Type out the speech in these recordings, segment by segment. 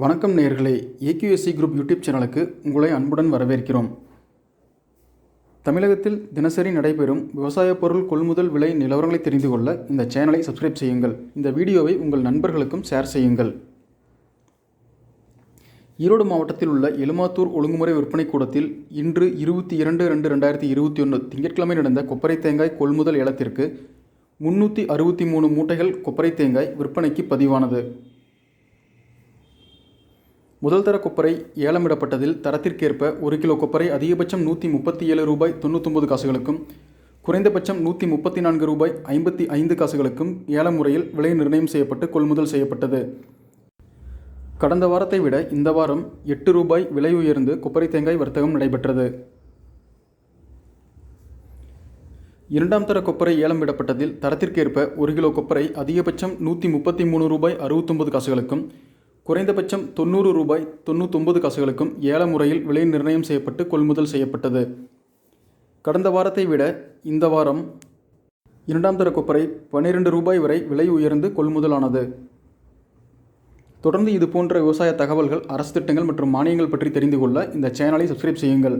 வணக்கம் நேர்களே AKSC group YouTube சேனலுக்கு உங்களை அன்புடன் வரவேற்கிறோம். தமிழகத்தில் தினசரி நடைபெறும் விவசாய பொருள் கொள்முதல் விலை நிலவரங்களை தெரிந்து கொள்ள இந்த சேனலை சப்ஸ்கிரைப் செய்யுங்கள். இந்த வீடியோவை உங்கள் நண்பர்களுக்கும் ஷேர் செய்யுங்கள். ஈரோடு மாவட்டத்தில் உள்ள எலுமாத்தூர் ஒழுங்குமுறை விற்பனை கூடத்தில் இன்று இருபத்தி இரண்டு ரெண்டு ரெண்டாயிரத்தி இருபத்தி ஒன்று திங்கட்கிழமை நடந்த கொப்பரை தேங்காய் கொள்முதல் ஏலத்திற்கு முன்னூற்றி அறுபத்தி மூணு மூட்டைகள் கொப்பரை தேங்காய் விற்பனைக்கு பதிவானது. முதல் தர கொப்பரை ஏலமிடப்பட்டதில் தரத்திற்கேற்ப ஒரு கிலோ கொப்பரை அதிகபட்சம் நூற்றி முப்பத்தி ஏழு ரூபாய் தொண்ணூத்தொம்பது காசுகளுக்கும் குறைந்தபட்சம் நூற்றி முப்பத்தி நான்கு ரூபாய் ஐம்பத்தி ஐந்து காசுகளுக்கும் ஏல முறையில் விலை நிர்ணயம் செய்யப்பட்டு கொள்முதல் செய்யப்பட்டது. கடந்த வாரத்தை விட இந்த வாரம் எட்டு ரூபாய் விலை உயர்ந்து கொப்பரை தேங்காய் வர்த்தகம் நடைபெற்றது. இரண்டாம் தர கொப்பரை ஏலம் விடப்பட்டதில் தரத்திற்கேற்ப ஒரு கிலோ கொப்பரை அதிகபட்சம் நூற்றி முப்பத்தி மூணு ரூபாய் அறுபத்தொம்பது காசுகளுக்கும் குறைந்தபட்சம் தொண்ணூறு ரூபாய் தொண்ணூத்தொம்பது காசுகளுக்கும் ஏல முறையில் விலை நிர்ணயம் செய்யப்பட்டு கொள்முதல் செய்யப்பட்டது. கடந்த வாரத்தை விட இந்த வாரம் இரண்டாம் தர கொப்பரை பன்னிரெண்டு ரூபாய் வரை விலை உயர்ந்து கொள்முதலானது. தொடர்ந்து இது போன்ற விவசாய தகவல்கள் அரசு திட்டங்கள் மற்றும் மானியங்கள் பற்றி தெரிந்து கொள்ள இந்த சேனலை சப்ஸ்கிரைப் செய்யுங்கள்.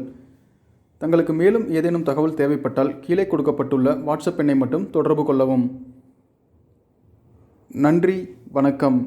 தங்களுக்கு மேலும் ஏதேனும் தகவல் தேவைப்பட்டால் கீழே கொடுக்கப்பட்டுள்ள வாட்ஸ்அப் எண்ணை மட்டும் தொடர்பு கொள்ளவும். நன்றி வணக்கம்.